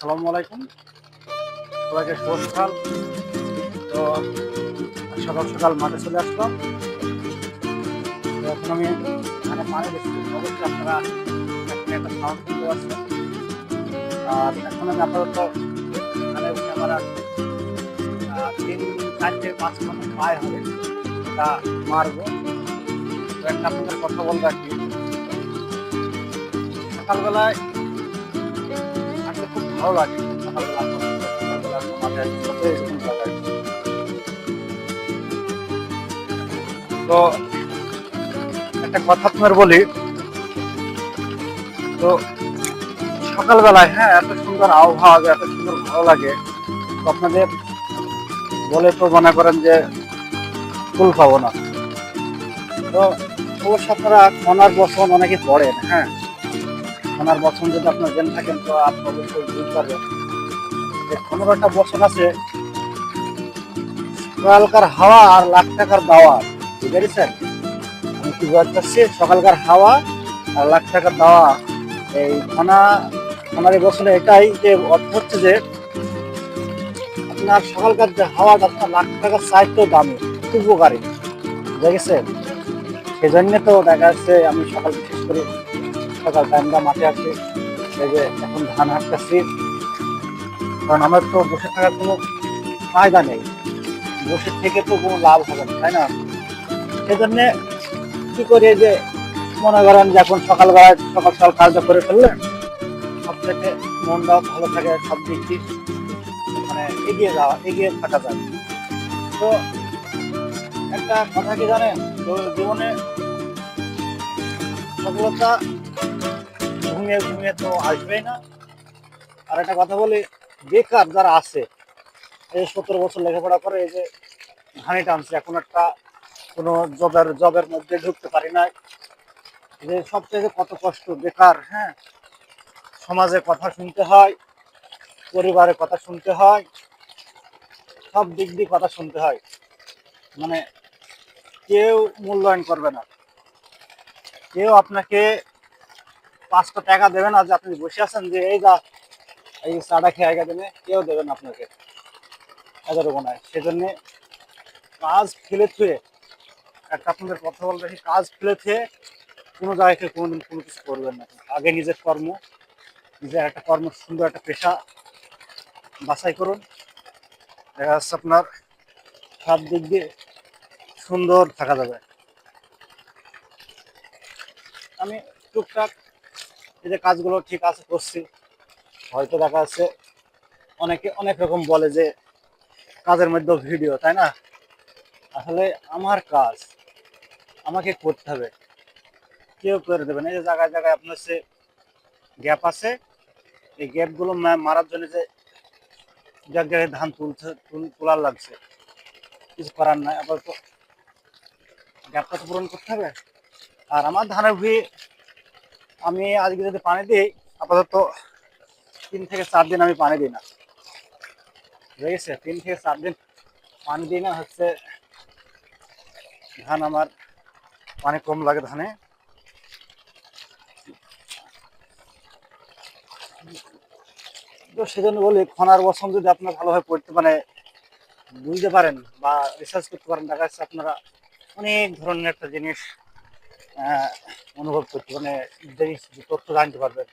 আসসালামু আলাইকুম। সবাইকে শুভ সকাল তো সকাল সকাল মাঠে চলে আসলাম। এখন আমি এখানে পানি দিচ্ছি অবশ্যই আপনারা একটা সাউন্ড শুনতে পাচ্ছেন আর এখন আমি আপাতত উঠে আমার তিন চার থেকে পাঁচ ঘণ্টা পায়ে হবে। তা মারবো। তো একটা আপনাদের কথা বলব আর কি। সকালবেলায় ভালো লাগে। তো একটা কথা আপনার বলি, তো সকালবেলায় হ্যাঁ এত সুন্দর আবহাওয়া, এত সুন্দর ভালো লাগে। তো আপনাদের বলে তো মনে করেন যে ফুল পাবো না। তো অবশ্য আপনারা খনার বসন অনেকে পড়েন হ্যাঁ। খনার বসন যদি আপনার জেনে থাকেন, তো আপনি অবশ্যই বুঝতে পারবেন যে খনার একটা বসন আছে, সকালকার হাওয়া আর লাখ টাকার দাওয়া। বুঝতে পেরেছেন? আমি কি বলতে চাচ্ছি সকালকার হাওয়া আর লাখ টাকার দাওয়া। এই খনা খনার এই বছরে এটাই যে অর্থ হচ্ছে যে, আপনার সকালকার যে হাওয়াটা আপনার লাখ টাকার চাইতেও দামি উপকারী। বুঝে সেজন্য তো দেখা যাচ্ছে আমি সকাল বিশেষ করে সকাল টাইমটা মাঠে আসি এই যে এখন ধান হাঁটতেছি। কারণ আমার তো বসে থাকার কোনো ফায়দা নেই। বসে থেকে তো কোনো লাভ হবে না, তাই না? সেজন্যে কি করি যে মনে করেন যে এখন সকালবেলায় সকাল সকাল কাজটা করে ফেললেন সব থেকে মনটাও ভালো থাকে, সব দিক মানে এগিয়ে যাওয়া, এগিয়ে থাকা যায়। তো একটা কথা কি জানেন? জীবনে সফলতা ঘুমিয়ে ঘুমিয়ে তো আসবেই না। আর একটা কথা বলি, বেকার যারা আছে, এই সতেরো বছর লেখাপড়া করে, এই যে হানি টানছে, এখন একটা কোনো জবের জবের মধ্যে ঢুকতে পারি না যে সবচেয়ে কত কষ্ট, বেকার হ্যাঁ? সমাজে কথা শুনতে হয় পরিবারের কথা শুনতে হয়, সব দিক দিয়ে কথা শুনতে হয়। মানে কেউ মূল্যায়ন করবে না। কেউ আপনাকে পাঁচটা টাকা দেবেন আর যে আপনি বসে আছেন যে এই যা, এই চাটা খেয়ে আগে দেবে কেউ দেবে না আপনাকে। এতটুকু নয়। সেজন্য কাজ ফেলে থুয়ে, একটা আপনাদের কথা বলতে সেই কাজ ফেলে থুয়ে কোনো জায়গাকে কোনোদিন কোনো কিছু করবেন না। আগে নিজের কর্ম, নিজের একটা কর্ম, সুন্দর একটা পেশা বাছাই করুন। দেখা যাচ্ছে আপনার সব দিক দিয়ে সুন্দর থাকা যাবে। আমি টুকটাক এই যে কাজগুলো ঠিক আছে করছি। হয়তো দেখা যাচ্ছে অনেকে অনেক রকম বলে যে কাজের মধ্যে ভিডিও, তাই না? আসলে আমার কাজ আমাকে করতে হবে। কেউ করে দেবে না। এই যে জায়গায় জায়গায় আপনার সে গ্যাপ আছে। এই গ্যাপগুলো মারার জন্য যে যার জায়গায় ধান তুলছে, তুল- তোলার লাগছে। কিছু করার নাই। আপাতত গ্যাপটা তো পূরণ করতে হবে। আর আমার ধানের ভুঁই আমি আজকে যদি পানি দিই, আপাতত তিন থেকে চার দিন আমি পানি দিই না। ঠিক আছে তিন থেকে চার দিন পানি দিই না, হচ্ছে ধান আমার পানি কম লাগে ধানে। তো সেজন্য বলি, খনার বসন যদি আপনার ভালোভাবে পড়তে মানে বুঝতে পারেন বা রিসার্চ করতে পারেন, দেখা যাচ্ছে আপনারা অনেক ধরনের একটা জিনিস অনুভব করতে মানে জিনিস তথ্য জানতে পারবেন।